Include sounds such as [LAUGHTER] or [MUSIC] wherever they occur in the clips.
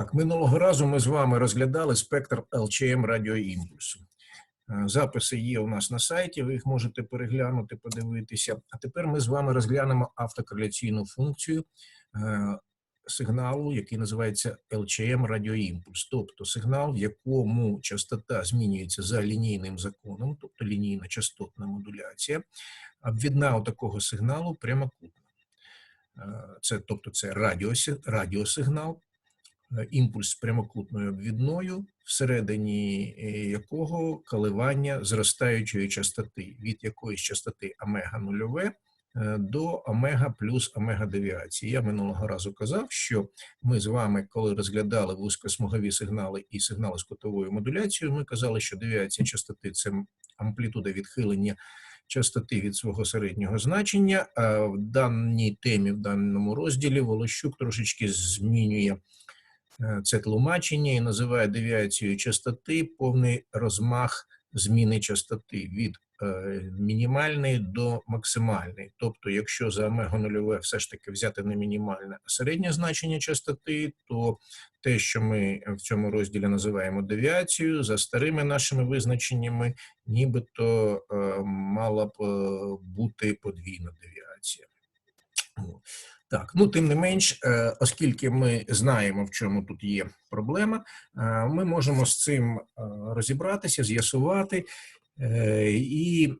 Так, минулого разу ми з вами розглядали спектр LCM радіоімпульсу. Е, Записи є у нас на сайті, ви їх можете переглянути, подивитися. А тепер ми з вами розглянемо автокореляційну функцію е, сигналу, який називається LCM радіоімпульс, тобто сигнал, в якому частота змінюється за лінійним законом, тобто лінійна частотна модуляція. Обвідна такого сигналу прямокутна. Е, Це, тобто, це радіосигнал, імпульс прямокутною обвідною, всередині е, якого коливання зростаючої частоти від якоїсь частоти омега нульове е, до омега плюс омега девіації. Я минулого разу казав, що ми з вами, коли розглядали вузькосмугові сигнали і сигнали з кутовою модуляцією, ми казали, що девіація частоти це амплітуда відхилення частоти від свого середнього значення. В даній темі, в даному розділі, Волощук трошечки змінює е, це тлумачення і називає девіацією частоти повний розмах зміни частоти від е, мінімальної до максимальної. Тобто, якщо за омега нульове все ж таки взяти не мінімальне, а середнє значення частоти, то те, що ми в цьому розділі називаємо девіацією, за старими нашими визначеннями, нібито е, мала б е, бути подвійна девіація. Так, ну тим не менш, е, оскільки ми знаємо, в чому тут є проблема, е, ми можемо з цим е, розібратися, з'ясувати і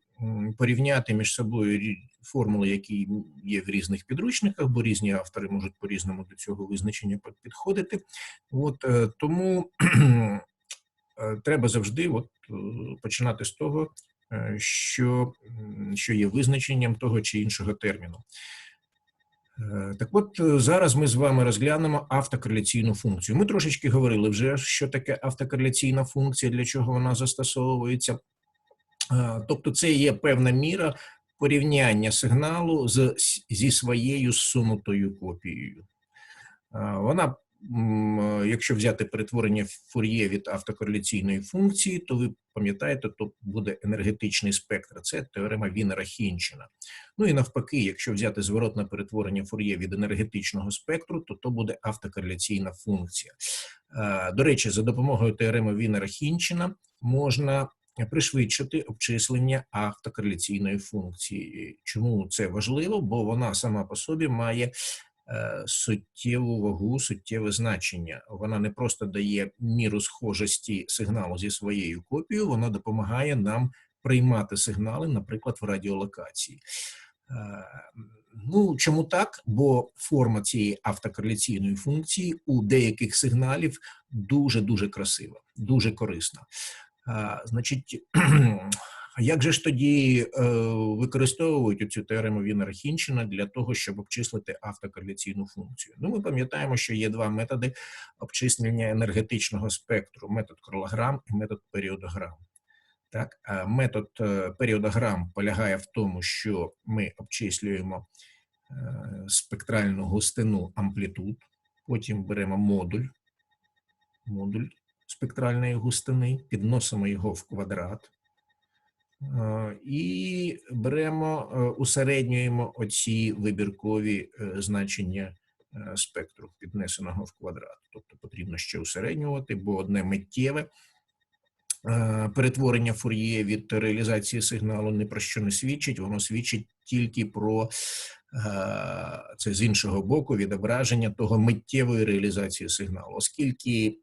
порівняти між собою формули, які є в різних підручниках, бо різні автори можуть по-різному до цього визначення підходити. От тому треба завжди от, починати з того, що, що є визначенням того чи іншого терміну. Е, Так от е, зараз ми з вами розглянемо автокореляційну функцію. Ми трошечки говорили вже, що таке автокореляційна функція, для чого вона застосовується. Е, Тобто, це є певна міра порівняння сигналу з, зі своєю сунутою копією. Вона, якщо взяти перетворення Фур'є від автокореляційної функції, то ви пам'ятаєте, то буде енергетичний спектр. Це теорема Вінера Хінчина. Ну і навпаки, якщо взяти зворотне перетворення Фур'є від енергетичного спектру, то то буде автокореляційна функція. Е, До речі, за допомогою теореми Вінера Хінчина можна пришвидшити обчислення автокореляційної функції. Чому це важливо? Бо вона сама по собі має е, суттєву вагу, суттєве значення. Вона не просто дає міру схожості сигналу зі своєю копією, вона допомагає нам приймати сигнали, наприклад, в радіолокації. Е, Ну, чому так? Бо форма цієї автокореляційної функції у деяких сигналів дуже дуже красива, дуже корисна. А, Значить, [CLEARS THROAT] як же ж тоді е, використовують цю теорему Вінера Хінчина для того, щоб обчислити автокореляційну функцію? Ну, ми пам'ятаємо, що є два методи обчислення енергетичного спектру: метод кролограм і метод періодограм. Так, а метод е, періодограм полягає в тому, що ми обчислюємо е, спектральну густину амплітуд, потім беремо модуль, модуль спектральної густини, підносимо його в квадрат і беремо, е, усереднюємо оці вибіркові е, значення е, спектру, піднесеного в квадрат. Тобто потрібно ще усереднювати, бо одне миттєве е, перетворення фур'є від реалізації сигналу ні про що не свідчить, воно свідчить тільки про е, це з іншого боку відображення того миттєвої реалізації сигналу, оскільки е,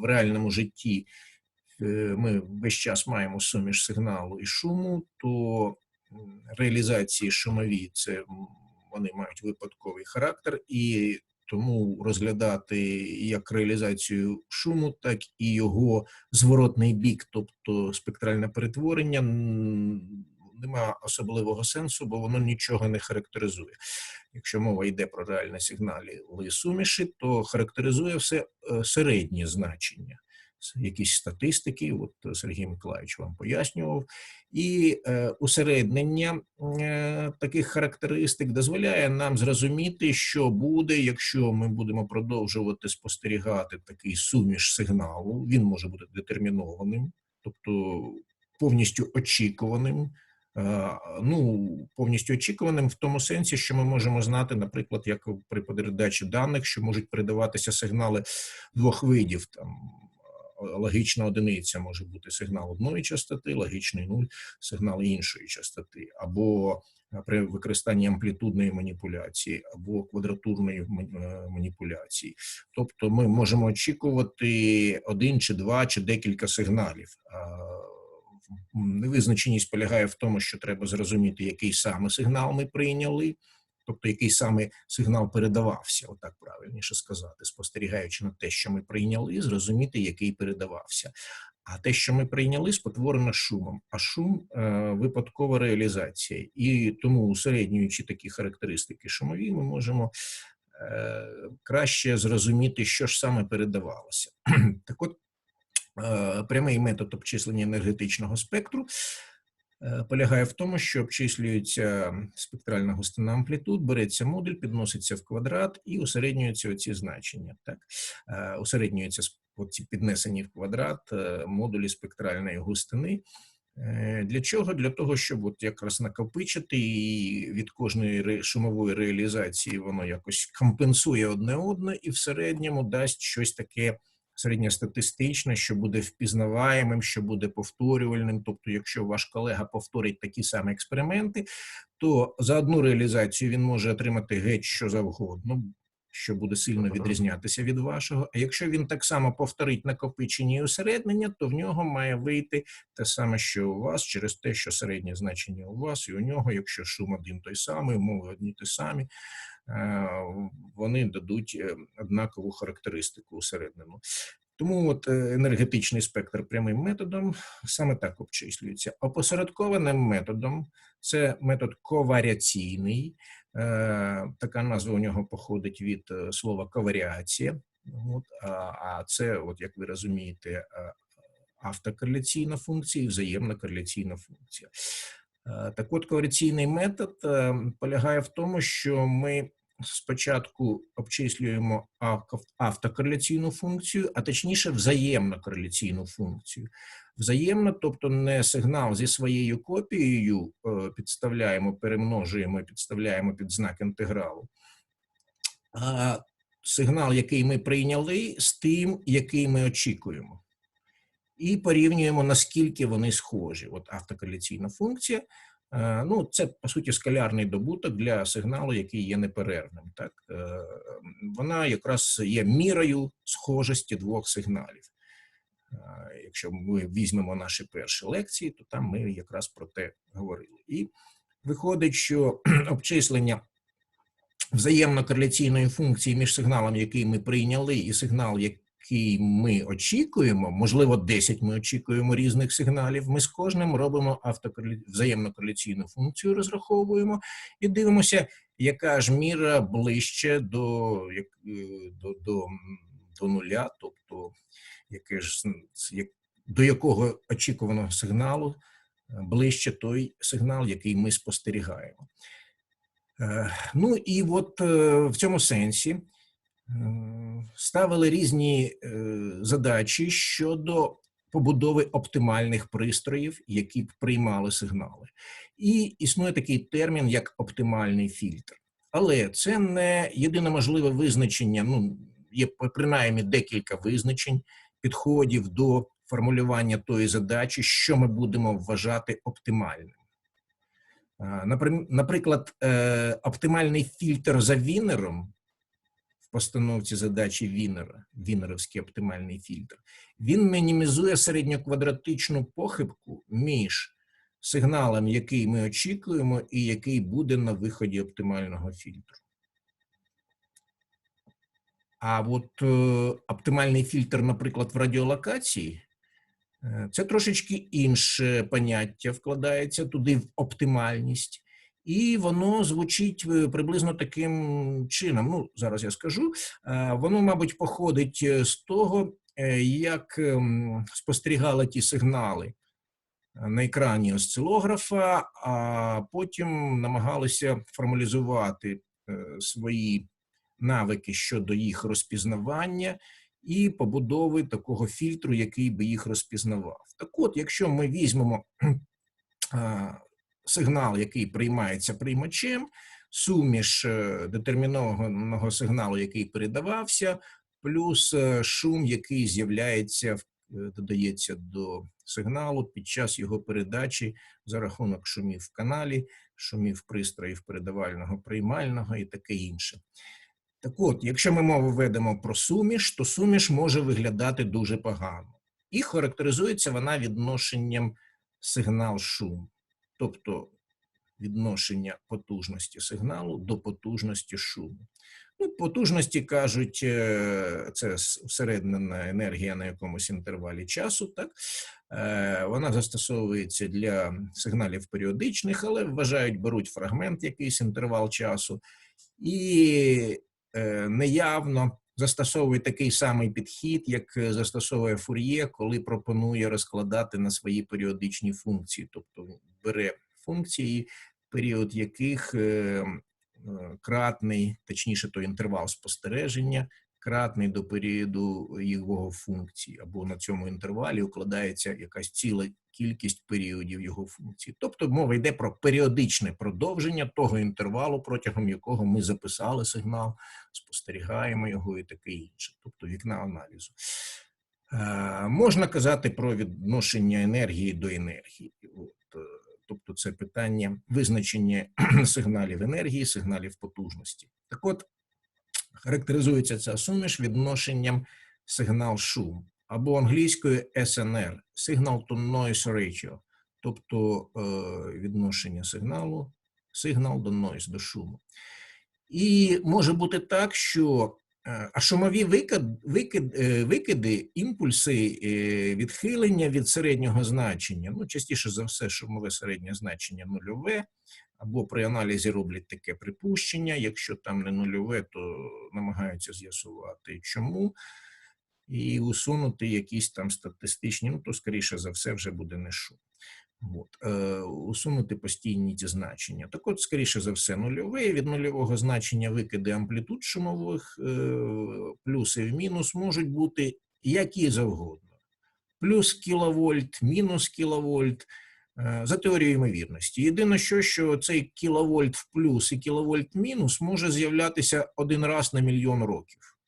в реальному житті е, ми весь час маємо суміш сигналу і шуму, то реалізації шумові це вони мають випадковий характер, і тому розглядати як реалізацію шуму, так і його зворотний бік, тобто спектральне перетворення, нема особливого сенсу, бо воно нічого не характеризує. Якщо мова йде про реальні сигнали суміші, то характеризує все е, середнє значення. Якісь статистики, от Сергій Миколаївич вам пояснював, і е, усереднення е, таких характеристик дозволяє нам зрозуміти, що буде, якщо ми будемо продовжувати спостерігати такий суміш сигналу. Він може бути детермінованим, тобто повністю очікуваним, е, ну, повністю очікуваним в тому сенсі, що ми можемо знати, наприклад, як при передачі даних, що можуть передаватися сигнали двох видів. Там логічна одиниця може бути сигнал одної частоти, логічний нуль сигнал іншої частоти, або е, при використанні амплітудної маніпуляції, або квадратурної е, маніпуляції. Тобто ми можемо очікувати один чи два чи декілька сигналів. Невизначеність полягає в тому, що треба зрозуміти, який саме сигнал ми прийняли, тобто який саме сигнал передавався, отак правильніше сказати, спостерігаючи на те, що ми прийняли, зрозуміти, який передавався. А те, що ми прийняли, спотворено шумом. А шум е, випадкова реалізація. І тому, усереднюючи такі характеристики шумові, ми можемо е, краще зрозуміти, що ж саме передавалося. [CLEARS THROAT] так от, е, прямий метод обчислення енергетичного спектру полягає в тому, що обчислюється спектральна густина амплітуд, береться модуль, підноситься в квадрат і усереднюються оці значення. Так? Е, Усереднюються оці піднесені в квадрат е, модулі спектральної густини. Е, Для чого? Для того, щоб от якраз накопичити і від кожної шумової реалізації воно якось компенсує одне одне і в середньому дасть щось таке середньостатистичне, що буде впізнаваємим, що буде повторювальним. Тобто, якщо ваш колега повторить такі самі експерименти, то за одну реалізацію він може отримати геть що завгодно, що буде сильно відрізнятися від вашого. А якщо він так само повторить накопичення і усереднення, то в нього має вийти те саме, що у вас, через те, що середнє значення у вас і у нього, якщо шум один той самий, умови одні ті самі, вони дадуть е, однакову характеристику усереднену. Тому от е, енергетичний спектр прямим методом саме так обчислюється. Опосередкованим методом це метод коваріаційний. Е, Така назва у нього походить від е, слова коваріація. От, а, це, от як ви розумієте, е, автокореляційна функція і взаємна кореляційна функція. Е, Так от, корекційний метод е, полягає в тому, що ми спочатку обчислюємо ав- автокореляційну функцію, а точніше взаємно кореляційну функцію. Взаємно, тобто не сигнал зі своєю копією е, підставляємо, перемножуємо і підставляємо під знак інтегралу, а сигнал, який ми прийняли, з тим, який ми очікуємо і порівнюємо, наскільки вони схожі. От автокореляційна функція. е, Ну, це по суті скалярний добуток для сигналу, який є неперервним. Так Е, вона якраз є мірою схожості двох сигналів. Е, Якщо ми візьмемо наші перші лекції, то там ми якраз про те говорили. І виходить, що [CLEARS THROAT] обчислення взаємно кореляційної функції між сигналом, який ми прийняли, і сигнал, який ми очікуємо, можливо, 10 ми очікуємо різних сигналів. Ми з кожним робимо автокорелі... взаємно кореляційну функцію, розраховуємо і дивимося, яка ж міра ближче до, е, до, до, до нуля, тобто яке ж як, до якого очікуваного сигналу е, ближче той сигнал, який ми спостерігаємо. Е, Ну і от в цьому сенсі ставили різні е, задачі щодо побудови оптимальних пристроїв, які б приймали сигнали. І існує такий термін, як оптимальний фільтр. Але це не єдине можливе визначення. Ну, є принаймні декілька визначень, підходів до формулювання тої задачі, що ми будемо вважати оптимальним. Наприклад, е, оптимальний фільтр за Вінером постановці задачі Вінера, Вінеровський оптимальний фільтр, він мінімізує середньоквадратичну похибку між сигналом, який ми очікуємо, і який буде на виході оптимального фільтру. А от е, оптимальний фільтр, наприклад, в радіолокації, е, це трошечки інше поняття вкладається туди в оптимальність, і воно звучить е, приблизно таким чином. Ну, зараз я скажу. Е, Воно, мабуть, походить е, з того, як ем, спостерігали ті сигнали на екрані осцилографа, а потім намагалися формалізувати свої навики щодо їх розпізнавання і побудови такого фільтру, який би їх розпізнавав. Так от, якщо ми візьмемо сигнал, який приймається приймачем, суміш е, детермінованого сигналу, який передавався, плюс е, шум, який з'являється, е, додається до сигналу під час його передачі за рахунок шумів в каналі, шумів пристроїв передавального приймального і таке інше. Так от, якщо ми мову ведемо про суміш, то суміш може виглядати дуже погано. І характеризується вона відношенням сигнал-шум, тобто відношення потужності сигналу до потужності шуму. Ну, потужності кажуть, е, це всереднена енергія на якомусь інтервалі часу, так? Е, Вона застосовується для сигналів періодичних, але вважають, беруть фрагмент, якийсь інтервал часу, і е, неявно застосовує такий самий підхід, як е, застосовує Фур'є, коли пропонує розкладати на свої періодичні функції, тобто бере функції, період яких е, е, кратний, точніше, то інтервал спостереження, кратний до періоду його функції, або на цьому інтервалі укладається якась ціла кількість періодів його функції. Тобто мова йде про періодичне продовження того інтервалу, протягом якого ми записали сигнал, спостерігаємо його і таке інше, тобто вікна аналізу. Е, Можна казати про відношення енергії до енергії. От, е, тобто, це питання визначення [CLEARS THROAT] сигналів енергії, сигналів потужності. Так от, характеризується ця суміш відношенням сигнал-шум або англійською SNR – Signal to Noise Ratio, тобто е, відношення сигналу, сигнал до noise, до шуму. І може бути так, що е, а шумові викид, викид, е, викиди, імпульси, відхилення від середнього значення, ну, частіше за все, шумове середнє значення нульове, або при аналізі роблять таке припущення. Якщо там не нульове, то намагаються з'ясувати, чому, і усунути якісь там статистичні, ну то скоріше за все вже буде не шум. От, е, усунути постійні ці значення. Так от, скоріше за все, нульове. Від нульового значення викиди амплітуд шумових, е, плюс і в мінус можуть бути які завгодно. Плюс кіловольт, мінус кіловольт, за теорією ймовірності. Єдине, що, що цей кіловольт в плюс і кіловольт мінус може з'являтися один раз на мільйон років.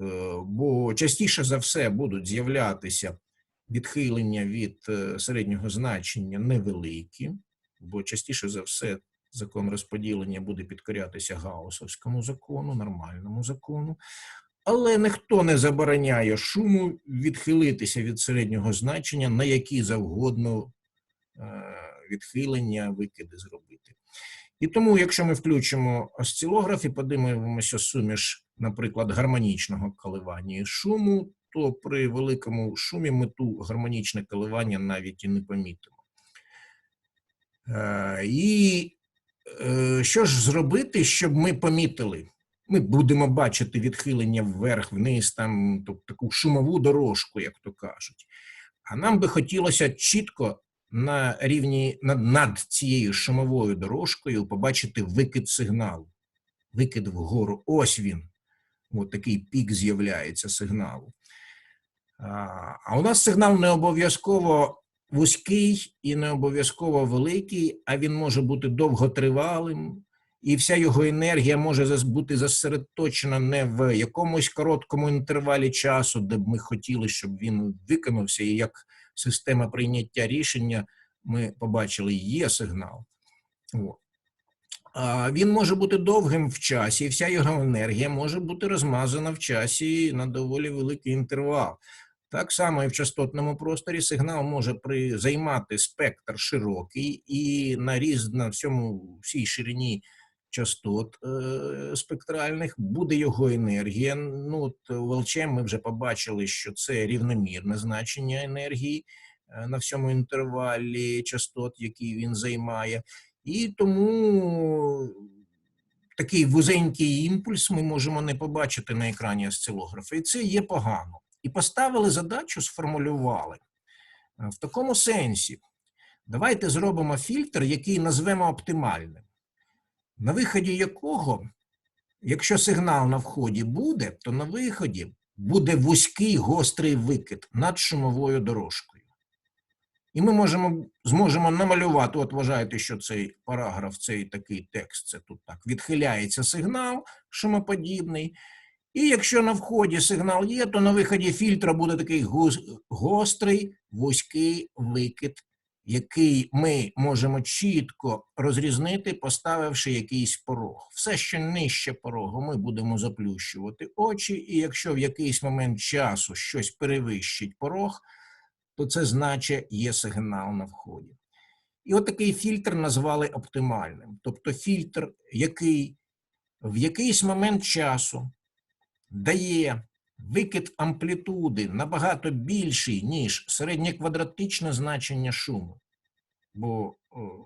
Е, Бо частіше за все будуть з'являтися відхилення від е, середнього значення невеликі, бо частіше за все закон розподілення буде підкорятися гаусовському закону, нормальному закону. Але ніхто не забороняє шуму відхилитися від середнього значення на які завгодно е, відхилення, викиди зробити. І тому, якщо ми включимо осцилограф і подивимося суміш, наприклад, гармонічного коливання і шуму, то при великому шумі ми ту гармонічне коливання навіть і не помітимо. Е, І е, що ж зробити, щоб ми помітили? Ми будемо бачити відхилення вверх, вниз, там тобто, таку шумову дорожку, як то кажуть. А нам би хотілося чітко на рівні над, над цією шумовою дорожкою побачити викид сигналу, викид вгору. Ось він. От такий пік з'являється сигналу. А, у нас сигнал не обов'язково вузький і не обов'язково великий, а він може бути довготривалим, і вся його енергія може бути зосередоточена не в якомусь короткому інтервалі часу, де б ми хотіли, щоб він виконався, і як система прийняття рішення ми побачили, є сигнал. Він може бути довгим в часі, і вся його енергія може бути розмазана в часі на доволі великий інтервал. Так само і в частотному просторі сигнал може при, займати спектр широкий і на різ на всьому всій ширині частот е, спектральних буде його енергія. Ну, от у Велчем ми вже побачили, що це рівномірне значення енергії е, на всьому інтервалі частот, який він займає. І тому такий вузенький імпульс ми можемо не побачити на екрані осцилографа. І це є погано. І поставили задачу, сформулювали е, в такому сенсі. Давайте зробимо фільтр, який назвемо оптимальним, на виході якого, якщо сигнал на вході буде, то на виході буде вузький гострий викид над шумовою дорожкою. І ми можемо, зможемо намалювати, от вважаєте, що цей параграф, цей такий текст, це тут так, відхиляється сигнал шумоподібний. І якщо на вході сигнал є, то на виході фільтра буде такий гострий, вузький викид, який ми можемо чітко розрізнити, поставивши якийсь порог. Все, що нижче порогу, ми будемо заплющувати очі, і якщо в якийсь момент часу щось перевищить порог, то це значить є сигнал на вході. І от такий фільтр назвали оптимальним. Тобто фільтр, який в якийсь момент часу дає викид амплітуди набагато більший, ніж середньоквадратичне значення шуму. Бо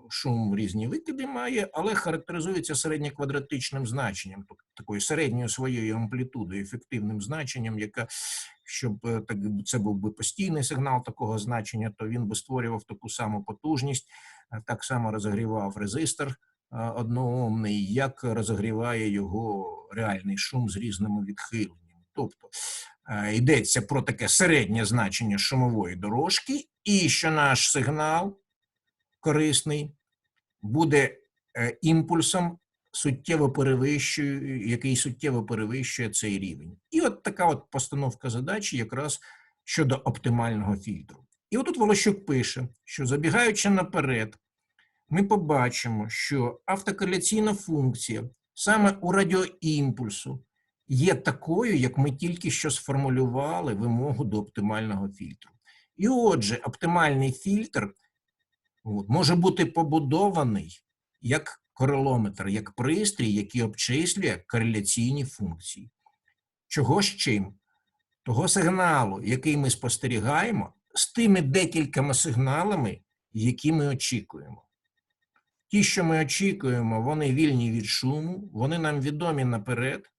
шум різні викиди має, але характеризується середньоквадратичним значенням, тобто такою середньою своєю амплітудою, ефективним значенням, яка, щоб е, так, це був би постійний сигнал такого значення, то він би створював таку саму потужність, е, так само розігрівав резистор е, одноомний, як розігріває його реальний шум з різними відхиленнями. Тобто е, йдеться про таке середнє значення шумової дорожки, і що наш сигнал корисний буде е, імпульсом, суттєво перевищує, який суттєво перевищує цей рівень. І от така от постановка задачі якраз щодо оптимального фільтру. І отут Волощук пише, що забігаючи наперед, ми побачимо, що автокорреляційна функція саме у радіоімпульсу є такою, як ми тільки що сформулювали вимогу до оптимального фільтру. І отже, оптимальний фільтр от, може бути побудований як корелометр, як пристрій, який обчислює кореляційні функції. Чого з чим? Того сигналу, який ми спостерігаємо, з тими декількома сигналами, які ми очікуємо. Ті, що ми очікуємо, вони вільні від шуму, вони нам відомі наперед.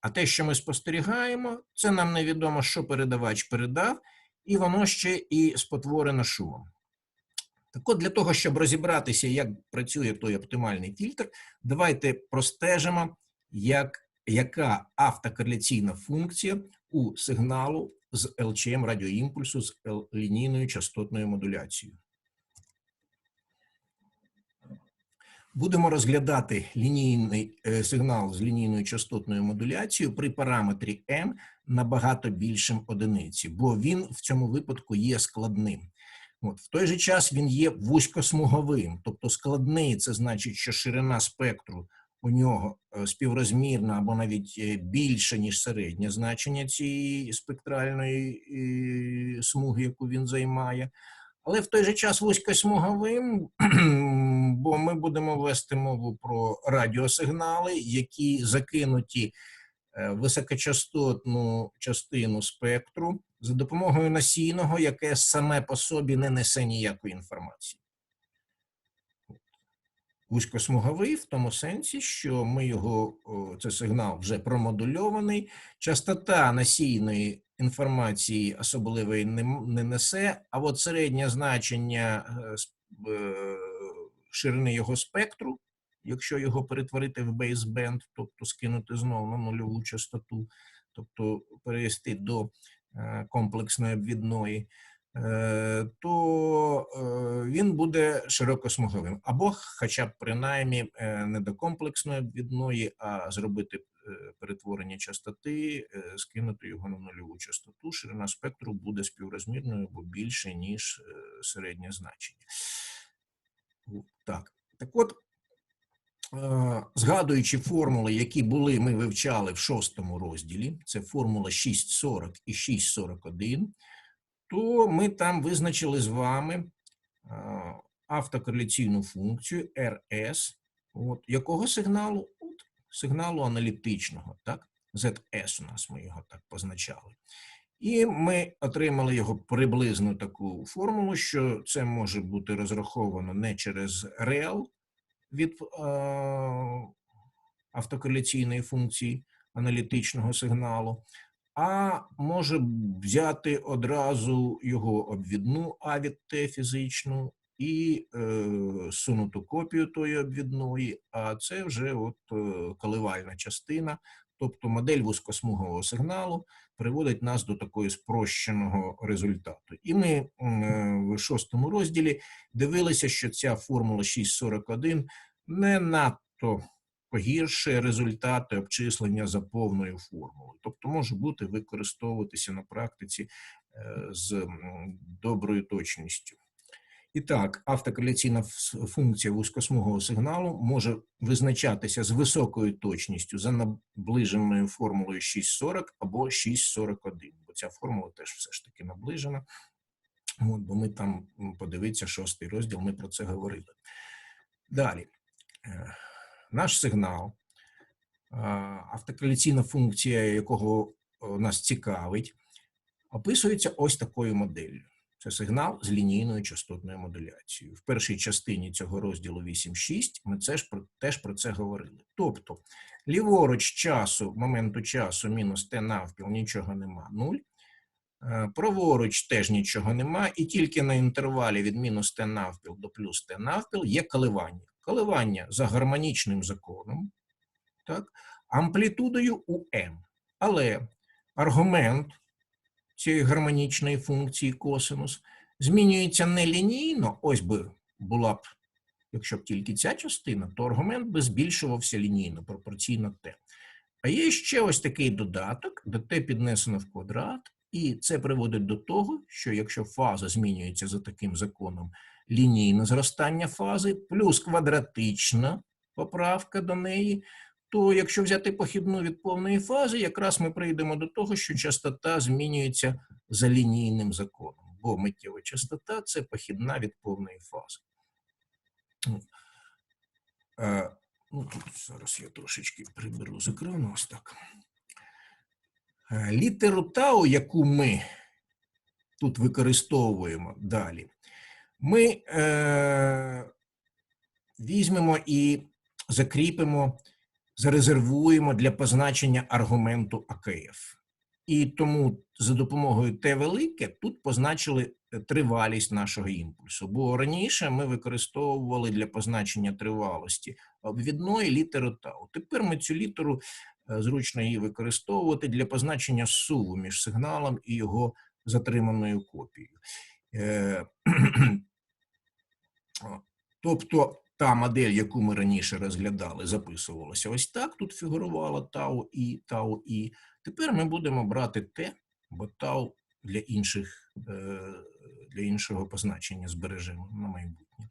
А те, що ми спостерігаємо, це нам невідомо, що передавач передав, і воно ще і спотворено шумом. Так от, для того, щоб розібратися, як працює той оптимальний фільтр, давайте простежимо, як, яка автокорреляційна функція у сигналу з ЛЧМ радіоімпульсу з лінійною частотною модуляцією. Будемо розглядати лінійний е, сигнал з лінійною частотною модуляцією при параметрі m набагато більшим одиниці, бо він в цьому випадку є складним. От, в той же час він є вузькосмуговим, тобто складний це значить, що ширина спектру у нього е, співрозмірна або навіть е, більше, ніж середнє значення цієї спектральної смуги, яку він займає. Але в той же час вузькосмуговим, бо ми будемо вести мову про радіосигнали, які закинуті е, в високочастотну частину спектру за допомогою насійного, яке саме по собі не несе ніякої інформації. Вузькосмуговий в тому сенсі, що ми його, це сигнал вже промодульований, частота насійної інформації особливої не, не несе, а от середнє значення е, е, ширини його спектру, якщо його перетворити в бейсбенд, тобто скинути знову на нульову частоту, тобто перевести до е, комплексної обвідної, е, то е, він буде широкосмуговим. Або хоча б принаймні не до комплексної обвідної, а зробити перетворення частоти, скинути його на нульову частоту, ширина спектру буде співрозмірною або більше, ніж середнє значення. Так, так от, е, згадуючи формули, які були, ми вивчали в шостому розділі, це формула 640 і 641, то ми там визначили з вами е, автокорреляційну функцію RS, от, якого сигналу? От, сигналу аналітичного, так? ZS у нас ми його так позначали. І ми отримали його приблизну таку формулу, що це може бути розраховано не через REL від е, автокорреляційної функції аналітичного сигналу, а може взяти одразу його обвідну А від Т фізичну і е, сунуту копію тої обвідної, а це вже от е, коливальна частина Тобто модель вузькосмугового сигналу приводить нас до такого спрощеного результату. І ми е, в шостому розділі дивилися, що ця формула 641 не надто погіршує результати обчислення за повною формулою. Тобто може бути використовуватися на практиці е, з доброю точністю. І так, автокорреляційна функція вузькосмугового сигналу може визначатися з високою точністю за наближеною формулою 640 або 641, бо ця формула теж все ж таки наближена. От, бо ми там подивіться шостий розділ, ми про це говорили. Далі, Е, наш сигнал, автокорреляційна функція, якого нас цікавить, описується ось такою моделлю. Це сигнал з лінійною частотною модуляцією. В першій частині цього розділу 8.6 ми це ж про, теж про це говорили. Тобто, ліворуч часу, моменту часу мінус t навпіл нічого нема, 0. Е, Праворуч теж нічого нема, і тільки на інтервалі від мінус t навпіл до плюс t навпіл є коливання. Коливання за гармонічним законом, так, амплітудою у m. Але аргумент цієї гармонічної функції косинус змінюється не лінійно, ось би була б, якщо б тільки ця частина, то аргумент би збільшувався лінійно, пропорційно t. А є ще ось такий додаток, де t піднесено в квадрат, і це приводить до того, що якщо фаза змінюється за таким законом лінійне зростання фази, плюс квадратична поправка до неї, то якщо взяти похідну від повної фази, якраз ми прийдемо до того, що частота змінюється за лінійним законом, бо миттєва частота це похідна від повної фази. Ну, е, Ну, тут зараз я трошечки приберу з екрану ось так. Е, Літеру тау, яку ми тут використовуємо далі, ми е, візьмемо і закріпимо, зарезервуємо для позначення аргументу АКФ. І тому за допомогою Т велике тут позначили е, тривалість нашого імпульсу. Бо раніше ми використовували для позначення тривалості обвідної літеру тау. Тепер ми цю літеру е, зручно її використовувати для позначення суву між сигналом і його затриманою копією. Е, [CLEARS THROAT] Тобто та модель, яку ми раніше розглядали, записувалася ось так. Тут фігурувала тау і тау і. Тепер ми будемо брати те, бо тау для інших е, для іншого позначення збережемо на майбутнє.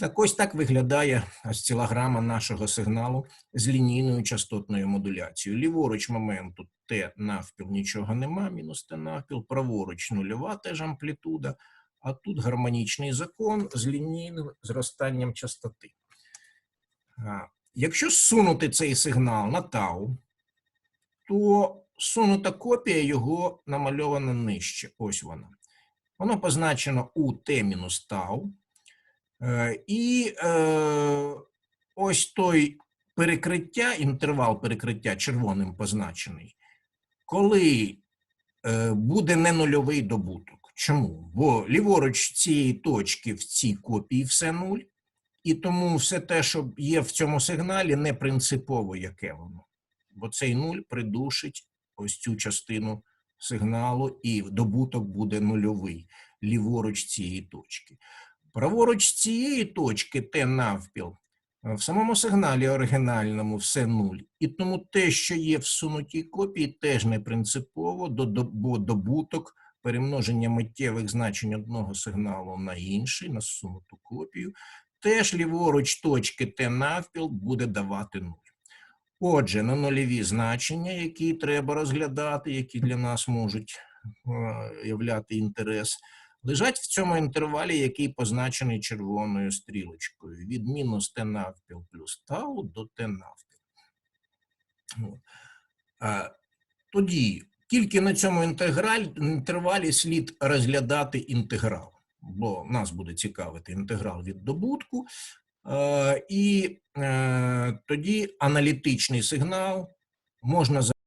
Так ось так виглядає осцилограма нашого сигналу з лінійною частотною модуляцією. Ліворуч моменту Т навпіл нічого нема, мінус Т навпіл, праворуч нульова теж амплітуда, а тут гармонічний закон з лінійним зростанням частоти. Якщо зсунути цей сигнал на тау, то сунута копія його намальована нижче. Ось вона. Воно позначено у Т тау. Е, І е, ось той перекриття, інтервал перекриття червоним позначений, коли е, буде не нульовий добуток. Чому? Бо ліворуч цієї точки в цій копії все нуль, і тому все те, що є в цьому сигналі, не принципово яке воно. Бо цей нуль придушить ось цю частину сигналу, і добуток буде нульовий ліворуч цієї точки. Праворуч цієї точки Т навпіл в самому сигналі оригінальному все нуль. І тому те, що є в сунутій копії, теж не принципово, бо добуток перемноження миттєвих значень одного сигналу на інший, на сунуту копію, теж ліворуч точки Т навпіл буде давати нуль. Отже, на нульові значення, які треба розглядати, які для нас можуть е, являти інтерес, лежать в цьому інтервалі, який позначений червоною стрілочкою від мінус Т навпіл плюс тау до Т навпіл. Тоді тільки на цьому інтервалі слід розглядати інтеграл, бо нас буде цікавити інтеграл від добутку. Е, І е, тоді аналітичний сигнал можна